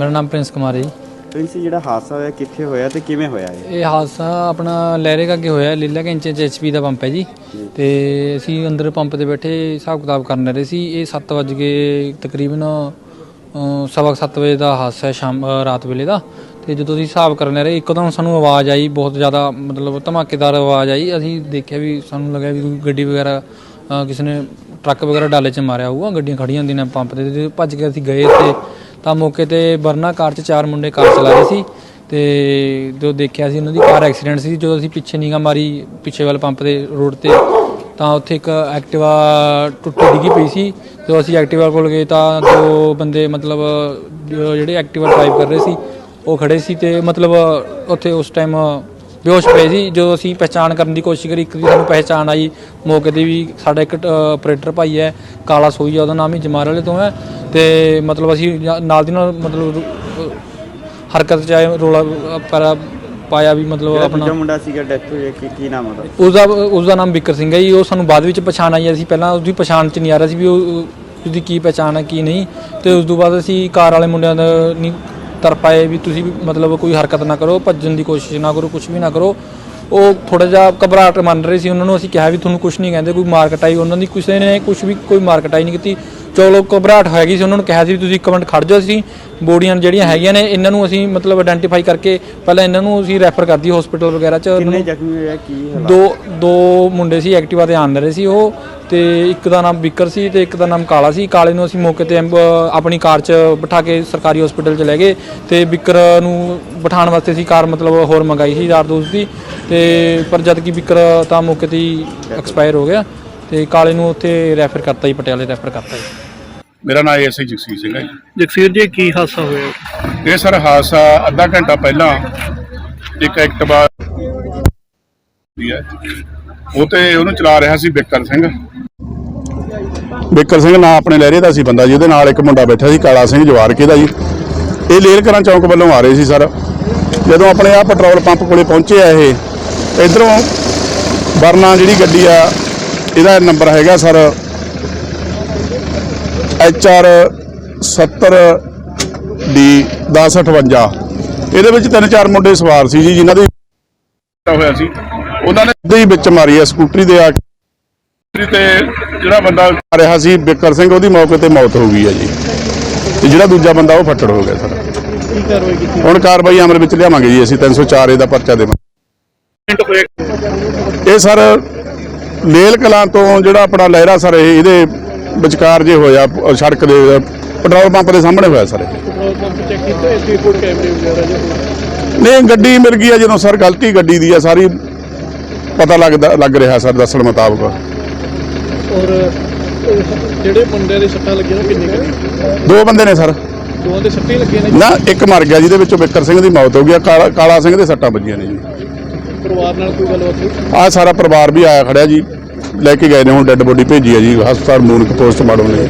ਮੇਰਾ ਨਾਮ ਪ੍ਰਿੰਸ ਕੁਮਾਰ ਹੈ ਜੀ। ਪ੍ਰਿੰਸ ਜਿਹੜਾ ਹਾਦਸਾ ਹੋਇਆ ਕਿੱਥੇ ਹੋਇਆ ਤੇ ਕਿਵੇਂ ਹੋਇਆ ਇਹ? ਇਹ ਹਾਦਸਾ ਆਪਣਾ ਲਹਿਰੇ ਅੱਗੇ ਹੋਇਆ ਲੀਲਾ ਕੈਂਚੇ ਚ ਐਚਪੀ ਦਾ ਪੰਪ ਹੈ ਜੀ। ਤੇ ਅਸੀਂ ਅੰਦਰ ਪੰਪ ਤੇ ਬੈਠੇ ਹਿਸਾਬ ਕਿਤਾਬ ਕਰਨ ਰਹੇ ਸੀ। ਇਹ 7 ਵਜੇ ਕੇ ਤਕਰੀਬਨ ਸਵਾ ਕੁ ਸੱਤ ਵਜੇ ਦਾ ਹਾਦਸਾ ਹੈ ਸ਼ਾਮ ਰਾਤ ਵੇਲੇ ਦਾ। ਤੇ ਜਦੋਂ ਅਸੀਂ ਹਿਸਾਬ ਕਰਨ ਰਹੇ ਇੱਕਦਮ ਸਾਨੂੰ ਆਵਾਜ਼ ਆਈ ਬਹੁਤ ਜ਼ਿਆਦਾ ਮਤਲਬ ਧਮਾਕੇਦਾਰ ਆਵਾਜ਼ ਆਈ। ਅਸੀਂ ਦੇਖਿਆ ਵੀ ਸਾਨੂੰ ਲੱਗਿਆ ਵੀ ਕੋਈ ਗੱਡੀ ਵਗੈਰਾ ਕਿਸੇ ਨੇ ਟਰੱਕ ਵਗੈਰਾ ਡਾਲੇ 'ਚ ਮਾਰਿਆ ਹੋਊਗਾ ਗੱਡੀਆਂ ਖੜੀਆਂ ਹੁੰਦੀਆਂ ਨੇ ਪੰਪ ਤੇ। ਭੱਜ ਕੇ ਅਸੀਂ ਗਏ ਤੇ ਤਾਂ ਮੌਕੇ ਤੇ ਵਰਨਾ ਕਾਰ 'ਚ ਚਾਰ ਮੁੰਡੇ ਕਾਰ ਚਲਾ ਰਹੇ ਸੀ ਤੇ ਜੋ ਦੇਖਿਆ ਸੀ ਉਹਨਾਂ ਦੀ ਕਾਰ ਐਕਸੀਡੈਂਟ ਸੀ, ਜਦੋਂ ਅਸੀਂ ਪਿੱਛੇ ਨਿਗਾਹ ਮਾਰੀ ਪਿੱਛੇ ਵਾਲੇ ਪੰਪ ਦੇ ਰੋਡ ਤੇ, ਤਾਂ ਉੱਥੇ ਇੱਕ ਐਕਟਿਵਾ ਟੁੱਟੀ ਡਿੱਗੀ ਪਈ ਸੀ। ਜਦੋਂ ਅਸੀਂ ਐਕਟਿਵਾ ਕੋਲ ਗਏ ਤਾਂ ਦੋ ਬੰਦੇ ਮਤਲਬ ਜਿਹੜੇ ਐਕਟਿਵਾ ਡਰਾਈਵ ਕਰ ਰਹੇ ਸੀ, ਉਹ ਖੜੇ ਸੀ ਤੇ ਮਤਲਬ ਉੱਥੇ ਉਸ ਟਾਈਮ ਬੇਹੋਸ਼ ਪਏ ਸੀ। ਜਦੋਂ ਅਸੀਂ ਪਹਿਚਾਣ ਕਰਨ ਦੀ ਕੋਸ਼ਿਸ਼ ਕਰੀ ਇੱਕ ਦੀ ਸਾਨੂੰ ਪਹਿਚਾਣ ਆਈ। ਮੌਕੇ ਤੇ ਵੀ ਸਾਡਾ ਇੱਕ ਆਪਰੇਟਰ ਭਾਈ ਹੈ ਕਾਲਾ ਸੋਈਆ ਉਹਦਾ ਨਾਮ ਹੀ ਜਮਾਰ ਵਾਲੇ ਤੋਂ ਹੈ। ਤੇ ਮਤਲਬ ਅਸੀਂ ਨਾਲ ਦੀ ਨਾਲ ਮਤਲਬ ਹਰਕਤ ਚ ਆਏ ਰੋਲਾ ਪਰ ਪਾਇਆ ਵੀ ਮਤਲਬ ਜਿਹੜਾ ਆਪਣਾ। ਦੂਜਾ ਮੁੰਡਾ ਸੀਗਾ ਡੈਥ ਹੋਈ ਕੀ ਕੀ ਨਾਮ ਉਹਦਾ? ਉਸਦਾ ਉਸਦਾ ਨਾਮ ਬਿਕਰ ਸਿੰਘ ਹੈ ਜੀ। ਉਹ ਸਾਨੂੰ ਬਾਅਦ ਵਿੱਚ ਪਛਾਣ ਆਈ ਅਸੀਂ ਪਹਿਲਾਂ ਉਹਦੀ ਪਛਾਣ ਚ ਨਹੀਂ ਆ ਰਿਹਾ ਸੀ ਵੀ ਉਹ ਉਸਦੀ ਕੀ ਪਛਾਣ ਹੈ ਕੀ ਨਹੀਂ। ਤੇ ਉਸ ਤੋਂ ਬਾਅਦ ਅਸੀਂ ਕਾਰ ਵਾਲੇ ਮੁੰਡਿਆਂ ਦਾ ਨਹੀਂ ਤਰ ਪਾਏ ਵੀ ਤੁਸੀਂ ਵੀ ਮਤਲਬ ਕੋਈ ਹਰਕਤ ਨਾ ਕਰੋ ਭੱਜਣ ਦੀ ਕੋਸ਼ਿਸ਼ ਨਾ ਕਰੋ ਕੁਝ ਵੀ ਨਾ ਕਰੋ। ਉਹ ਥੋੜਾ ਜਿਹਾ ਘਬਰਾਹਟ ਮੰਨ ਰਹੇ ਸੀ ਉਹਨਾਂ ਨੂੰ ਅਸੀਂ ਕਿਹਾ ਵੀ ਤੁਹਾਨੂੰ ਕੁਝ ਨਹੀਂ ਕਹਿੰਦੇ ਕੋਈ ਮਾਰ ਕਟਾਈ ਉਹਨਾਂ ਦੀ ਕਿਸੇ ਨੇ ਕੁਝ ਵੀ ਕੋਈ ਮਾਰ ਕਟਾਈ ਨਹੀਂ ਕੀਤੀ। ਚਲੋ ਘਬਰਾਹਟ ਹੈਗੀ ਸੀ ਉਹਨਾਂ ਨੂੰ ਕਿਹਾ ਸੀ ਵੀ ਤੁਸੀਂ ਇੱਕ ਮਿੰਟ ਖੜ ਜਾਓ ਅਸੀਂ ਬੋਡੀਆਂ ਜਿਹੜੀਆਂ ਹੈਗੀਆਂ ਨੇ ਇਹਨਾਂ ਨੂੰ ਅਸੀਂ ਮਤਲਬ ਆਇਡੈਂਟੀਫਾਈ ਕਰਕੇ ਪਹਿਲਾਂ ਇਹਨਾਂ ਨੂੰ ਅਸੀਂ ਰੈਫਰ ਕਰਦੀ ਹਸਪੀਟਲ ਵਗੈਰਾ ਚ। ਇਹਨਾਂ ਕਿੰਨੇ ਨੂੰ- ਜ਼ਖਮੀ ਹੋਇਆ ਕੀ ਹਾਲਾਤ? ਦੋ ਦੋ ਮੁੰਡੇ ਸੀ ਐਕਟਿਵਾ ਤੇ ਆਣ ਰਹੇ ਸੀ ਉਹ। ਤੇ ਇੱਕ ਦਾ ਨਾਮ ਬਿੱਕਰ ਸੀ ਤੇ ਇੱਕ ਦਾ ਨਾਮ ਕਾਲਾ ਸੀ। ਕਾਲੇ ਨੂੰ ਅਸੀਂ ਮੌਕੇ ਤੇ ਐਂਬ- ਆਪਣੀ ਕਾਰ 'ਚ ਬਿਠਾ ਕੇ ਸਰਕਾਰੀ ਹਸਪੀਟਲ 'ਚ ਲੈ ਗਏ ਤੇ ਬਿੱਕਰ ਨੂੰ ਬਿਠਾਉਣ ਵਾਸਤੇ ਅਸੀਂ ਕਾਰ ਮਤਲਬ ਹੋਰ ਮੰਗਾਈ ਸੀ ਯਾਰ ਦੋਸਤ ਦੀ। ਤੇ ਪਰ ਜਦ ਕਿ ਬਿੱਕਰ ਤਾਂ ਮੌਕੇ ਤੇ ਹੀ ਐਕਸਪਾਇਰ ਹੋ ਗਿਆ ਤੇ ਕਾਲੇ ਨੂੰ ਉੱਥੇ ਰੈਫਰ ਕਰਤਾ ਜੀ ਪਟਿਆਲੇ ਰੈਫਰ ਕਰਤਾ ਜੀ। ਮੇਰਾ ਨਾਮ ਐਸਆਈ ਜਗਸੀਰ ਸਿੰਘ ਹੈ ਜਗਸੀਰ ਜੀ ਕੀ ਹਾਦਸਾ ਹੋਇਆ? ਇਹ ਸਰ ਹਾਦਸਾ ਅੱਧਾ ਘੰਟਾ ਪਹਿਲਾਂ ਇੱਕ ਐਕਟਿਵਾ ਦੀ ਹੈ। ਉਹ ਤੇ ਉਹਨੂੰ ਚਲਾ ਰਿਹਾ ਸੀ ਬਿੱਕਰ ਸਿੰਘ। ਬਿੱਕਰ ਸਿੰਘ ਨਾਂ ਆਪਣੇ ਲਹਿਰੇ ਦਾ ਸੀ ਬੰਦਾ ਜਿਹਦੇ ਨਾਲ ਇੱਕ ਮੁੰਡਾ ਬੈਠਾ ਸੀ ਕਾਲਾ ਸਿੰਘ ਜਵਾਰਕੇ ਦਾ ਜੀ। ਇਹ ਲੇਲਕਰਾਂ ਚੌਂਕ ਵੱਲੋਂ ਆ ਰਹੇ ਸੀ ਸਰ। ਜਦੋਂ ਆਪਣੇ ਆ ਪੈਟਰੋਲ ਪੰਪ ਕੋਲੇ ਪਹੁੰਚੇ ਆ ਇਹ ਇਧਰੋਂ ਵਰਨਾ ਜਿਹੜੀ ਗੱਡੀ ਆ ਇਹਦਾ ਨੰਬਰ ਹੈਗਾ ਸਰ। ਐਚ ਆਰ 70 ਡੀ 1058 ਇਹਦੇ ਵਿੱਚ ਤਿੰਨ ਚਾਰ ਮੁੰਡੇ ਸਵਾਰ ਸੀ ਜੀ ਜਿਨ੍ਹਾਂ ਦੀ ਹੋਇਆ ਸੀ। ਉਹਨਾਂ ਨੇ ਸਿੱਧੇ ਹੀ ਵਿੱਚ ਮਾਰੀ ਆ ਸਕੂਟਰੀ ਦੇ ਆ ਕੇ। ਤੇ ਜਿਹੜਾ ਬੰਦਾ ਆ ਰਿਹਾ ਸੀ ਬਿੱਕਰ ਸਿੰਘ ਉਹਦੀ ਮੌਕੇ ਤੇ ਮੌਤ ਹੋ ਗਈ ਹੈ ਜੀ। ਤੇ ਜਿਹੜਾ ਦੂਜਾ ਬੰਦਾ ਉਹ ਫੱਟੜ ਹੋ ਗਿਆ ਸਰ। ਕੀ ਕਾਰਵਾਈ ਕੀਤੀ? ਹੁਣ ਕਾਰਵਾਈ ਅਮਲ ਵਿੱਚ ਲਿਆਵਾਂਗੇ ਜੀ ਅਸੀਂ 304 ਏ ਦਾ ਪਰਚਾ ਦੇਵਾਂਗੇ। ਇਹ ਸਰ ਲੇਲ ਕਲਾਂ ਤੋਂ ਜਿਹੜਾ ਆਪਣਾ ਲਹਿਰਾ ਸਰ ਇਹ ਇਹਦੇ ਵਿਚਕਾਰ ਜੇ ਹੋਇਆ ਅ, ਸੜਕ ਦੇ ਅ, ਪੈਟਰੋਲ ਪੰਪ ਦੇ ਸਾਹਮਣੇ ਹੋਇਆ ਸਰ ਇਹ। ਪੈਟਰੋਲ ਪੰਪ ਚੈੱਕ ਕੀਤਾ ਇਸ ਰਿਪੋਰਟ ਕੈਮਰੇ ਵਗੈਰਾ ਜੋ ਨਹੀਂ ਗੱਡੀ ਮਿਲ ਗਈ ਆ ਜਦੋਂ ਸਰ ਗਲਤੀ ਗੱਡੀ ਦੀ ਆ ਸਾਰੀ ਪਤਾ ਲੱਗਦਾ ਲੱਗ ਰਿਹਾ ਸਰ ਦੱਸਣ ਮੁਤਾਬਕ। ਔਰ ਜਿਹੜੇ ਮੁੰਡਿਆਂ ਦੇ ਸੱਟਾਂ ਲੱਗੀਆਂ ਉਹ ਕਿੰਨੇ ਕੁ? ਦੋ ਬੰਦੇ ਨੇ ਸਰ। ਦੋਵਾਂ ਦੇ ਸੱਟੇ ਲੱਗੀਆਂ ਨੇ ਨਾ ਇੱਕ ਮਰ ਗਿਆ ਜਿਹਦੇ ਵਿੱਚੋਂ ਬਿੱਕਰ ਸਿੰਘ ਦੀ ਮੌਤ ਹੋ ਗਈ ਕਾਲਾ ਕਾਲਾ ਸਿੰਘ ਦੇ ਸੱਟਾਂ ਵੱਜੀਆਂ ਨੇ ਜੀ। ਪਰਿਵਾਰ ਨਾਲ ਕੋਈ ਗੱਲਬਾਤ ਹੋਈ? ਆ ਸਾਰਾ ਪਰਿਵਾਰ ਵੀ ਆਇਆ ਖੜਿਆ ਜੀ। ਲੈ ਕੇ ਗਏ ਨੇ ਹੁਣ ਡੈੱਡ ਬੋਡੀ ਭੇਜੀ ਆ ਜੀ। ਹਸਪਤਾਲ ਮੂਨਕ ਪੋਸਟਮਾਰਟਮ ਨੇ